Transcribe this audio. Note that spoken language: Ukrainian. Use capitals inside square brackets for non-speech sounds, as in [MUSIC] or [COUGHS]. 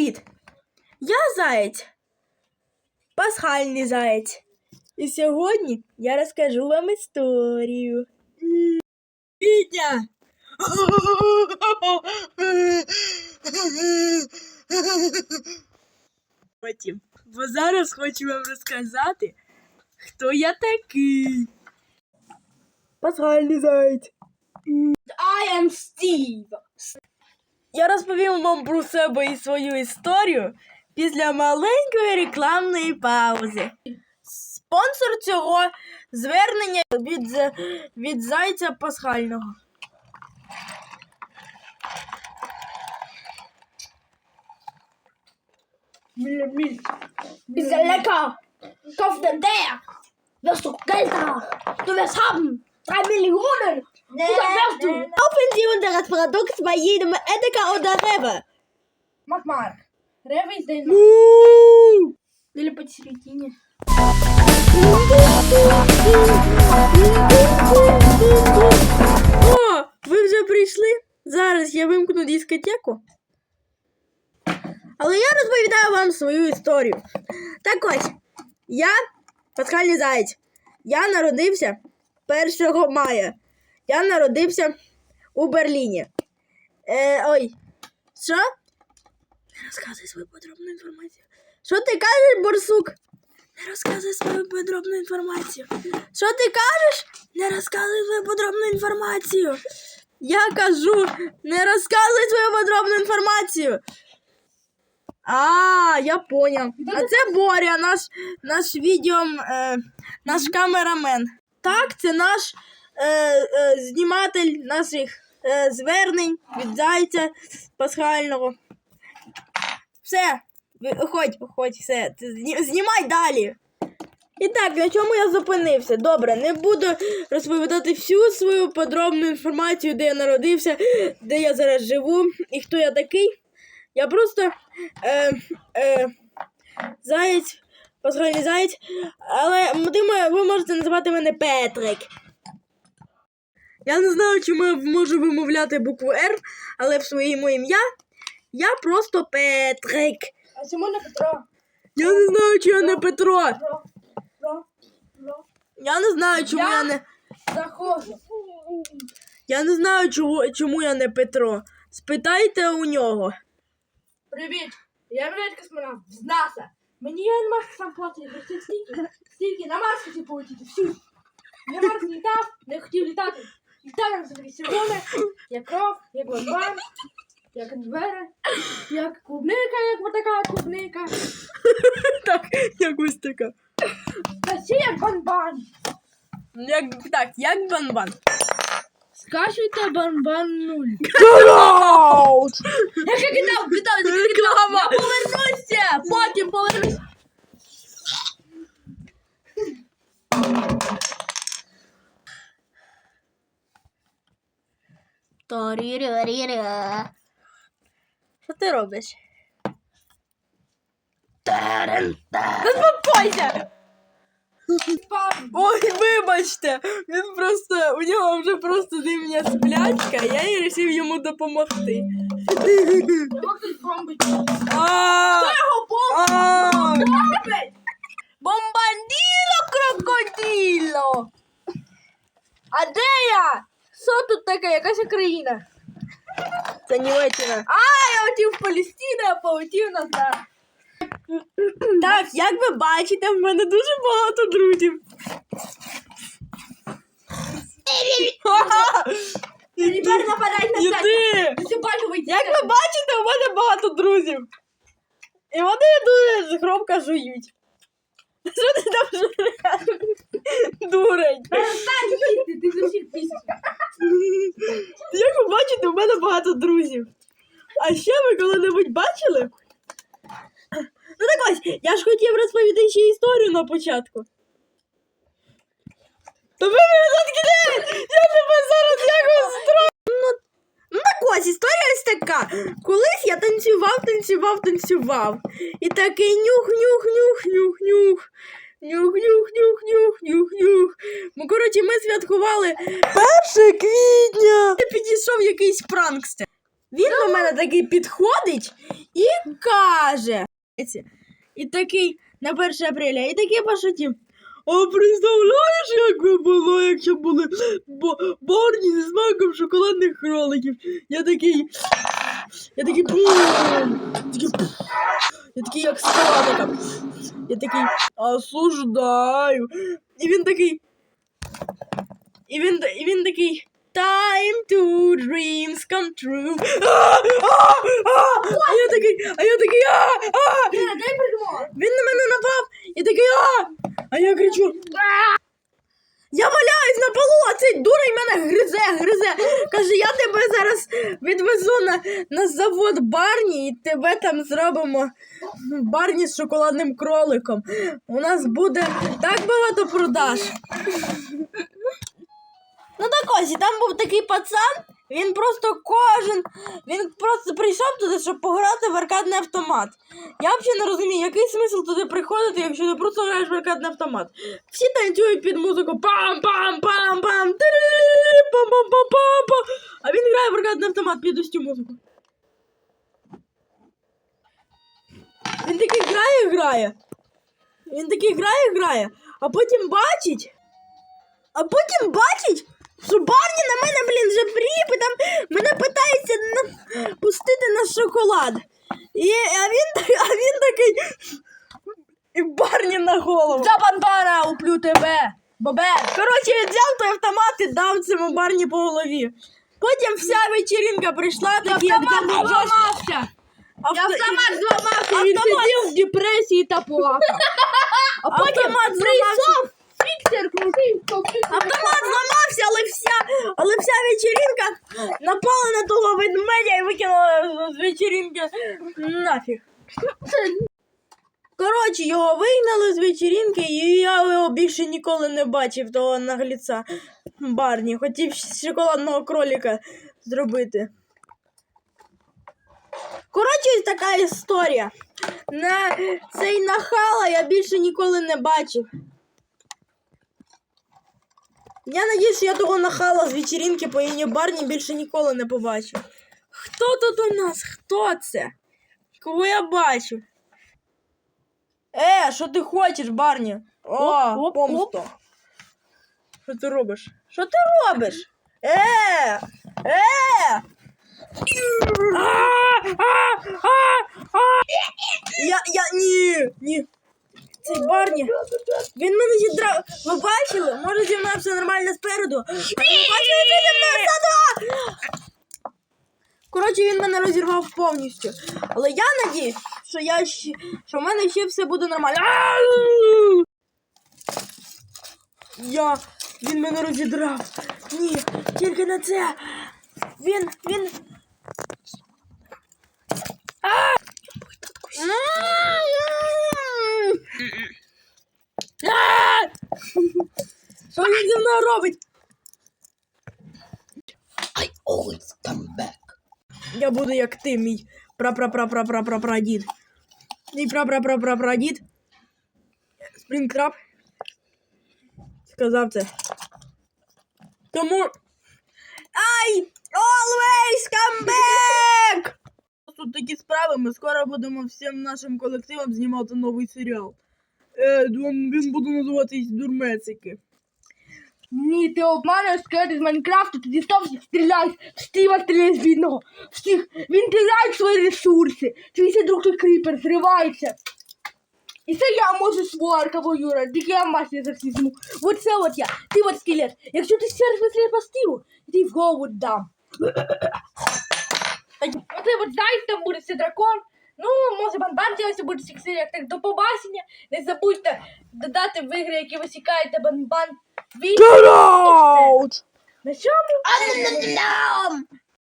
Привіт! Я заєць. Пасхальний заєць. І сьогодні я розкажу вам історію. Вітя! Потім. Бо зараз хочу вам розказати, хто я такий. Пасхальний заєць. I am Steve. Я розповім вам про себе і свою історію після маленької рекламної паузи. Спонсор цього звернення від, від зайця пасхального. Ist ja lecker. Kauf den der. Wirst du Geld haben. Du wirst haben. Drei Millionen. Du. Kaufen Sie unser Produkt bei jedem Edeka oder Rewe. Мак Марк. Рева из Дейна. Или посередине. О, ви вже прийшли? Зараз я вимкну дискотеку. Але я розповідаю вам свою історію. Так ось, я пасхальний заєць. Я народився 1 мая. Я народився у Берліні. Е, ой, що? Не розказуй свою подробну інформацію. Що ти кажеш, борсук? Не розказуй свою подробну інформацію. Що ти кажеш? Не розказуй свою подробну інформацію. Я кажу, не розказуй свою подробну інформацію. А, я поняв. А це Боря, наш, наш відео, е, наш камерамен. Так, це наш зніматель наших е, звернень від зайця пасхального. Все, виходь, виходь, все. Знімай далі. І так, на чому я зупинився? Добре, не буду розповідати всю свою подробну інформацію, де я народився, де я зараз живу і хто я такий. Я просто е, е, заєць, пасхальний заєць, але ви можете називати мене Петрик. Я не знаю, чому я можу вимовляти букву Р, але в своєму ім'я я просто Петрик. А Симона Петро. Я не знаю, чи я не Петро. Петро. Петро. Петро. Я не знаю, чому я, Я? не. Захожу. Я не знаю, чому, чому я не Петро. Спитайте у нього. Привіт. Я Емілет космонавт з НАСА. Мені Ілон Маск сам платить стільки, стільки на Марс хотів полетіти. Всю. Я Марс літав, не хотів літати. Літав як собі сьогодні, як кров, як банбан, як двері, як клубника, як вот така клубника. Так, якось така. Та ще як банбан. Як, так, як банбан. Скачуйте банбан нуль. Аут! Я ще кидав, кидав, Торіріріря. Що ти робиш? Заспокойся! [LAUGHS] Ой, вибачте! Він просто, у нього вже просто зимня сплячка, я і вирішив йому допомогти. А! Його. А! Бомбанділо крокодило! А де я? Що тут таке? Якась країна? Це Німеччина. А, я хотів в Палестину, а полетів назад. Так, як ви бачите, в мене дуже багато друзів. І тепер нападай на себе. Як ви бачите, у мене багато друзів. І вони дуже громко жують. Що ти там жуєш? Дурень. Перестань їсти, ти з усіх пісень. Як ви бачите, у мене багато друзів. А ще ви коли-небудь бачили? Ну так ось, я ж хотів розповісти ще історію на початку. То ви мене заткнете! Я тебе зараз якось стро... Ну, ну так ось, історія ось така. Колись я танцював, танцював, танцював. І такий нюх, нюх, нюх, нюх, нюх. Нюх, нюх, нюх, нюх, нюх, нюх. Ну, коротше, ми святкували 1 квітня. Підійшов якийсь пранкстер. Він до мене такий підходить і каже. І такий на 1 апреля, і такий пошутів. А представляєш, як би було, якщо були бо- барні зі смаком шоколадних кроликів? Я такий. Я такий. бум, такий. Я такий, як скала така. Я такий осуждаю. І він такий. І він, і він такий. Time to dreams come true. А, я такий, а я такий, а, а. Придумала. Він на мене напав і такий, а, а я кричу. Я валяюсь на полу, а цей дурень мене гризе, гризе. Каже, я тебе зараз відвезу на, на завод Барні і тебе там зробимо Барні з шоколадним кроликом. У нас буде так багато продаж. Ну так ось, там був такий пацан, він просто кожен, він просто прийшов туди, щоб пограти в аркадний автомат. Я взагалі не розумію, який смисл туди приходити, якщо ти просто граєш в аркадний автомат. Всі танцюють під музику пам-пам-пам-пам, пам-пам-пам-пам-пам. А він грає в аркадний автомат під ось цю музику. Він такий грає, грає. Він такий грає, грає, а потім бачить. А потім бачить, що Барні на мене, блін, вже пріп, і там мене питається на... пустити на шоколад. І, а, він, а він такий. І Барні на голову. За бандана, уплю тебе. Бобе. Коротше, він взяв той автомат і дав цьому Барні по голові. Потім вся вечірінка прийшла, такі як Автомат там зламався. Я автомат зламався, він Автомат. сидів в депресії та плакав. [LAUGHS] А потім Автомат прийшов фіксер крутий, Автомат зламався, але вся, але вся вечірінка напала на того ведмедя і викинула з вечірінки нафіг. Коротше, його вигнали з вечірінки, і я його більше ніколи не бачив, того нагліца Барні. Хотів шоколадного кроліка зробити. Коротше, така історія. На цей нахала я більше ніколи не бачив. Я надіюсь, що я того нахала з вечірінки по імені Барні більше ніколи не побачу. Хто тут у нас? Хто це? Кого я бачу? Е, що ти хочеш, Барні? О, Оп, оп, помсто. Що ти робиш? Що ти робиш? Е! Е! Я, я, ні, ні. Цей Барні, він мене зідрав. Ви бачили? Може зі мною все нормально спереду. А ви бачили, що зі мною ззаду? Коротше, він мене розірвав повністю. Але я надіюсь, що я ще, що в мене ще все буде нормально. Ау! Я. Він мене розідрав. Ні, тільки не це. Він, він. А! М! А! Що він зі мною робить? I always come back. Я буду як ти, мій пра-пра-пра-пра-пра-пра-прадід. Мій пра-пра-пра-пра-прадід. Сказав це. Тому. Ай! Always come back! Тут такі справи, ми скоро будемо всім нашим колективом знімати новий серіал. Е, він буде називатись Дурмецики. Ні, ти обманюєш скелет з Майнкрафту, ти дістав стріляй, Стіва стріляє з бідного. Всіх, він тирає свої ресурси. Твій це друг той кріпер, зривається. І це я можу сварка воюра, тільки я масі за. Вот це от я, ти от скелет. Якщо ти стереш веселі по Стіву, тобі в голову дам. [COUGHS] Оце от там буде це дракон. Ну, може банбан з'явиться буде цих. Так до побачення. Не забудьте додати в ігри, які висікаєте банбан. Від... Get out! На чому?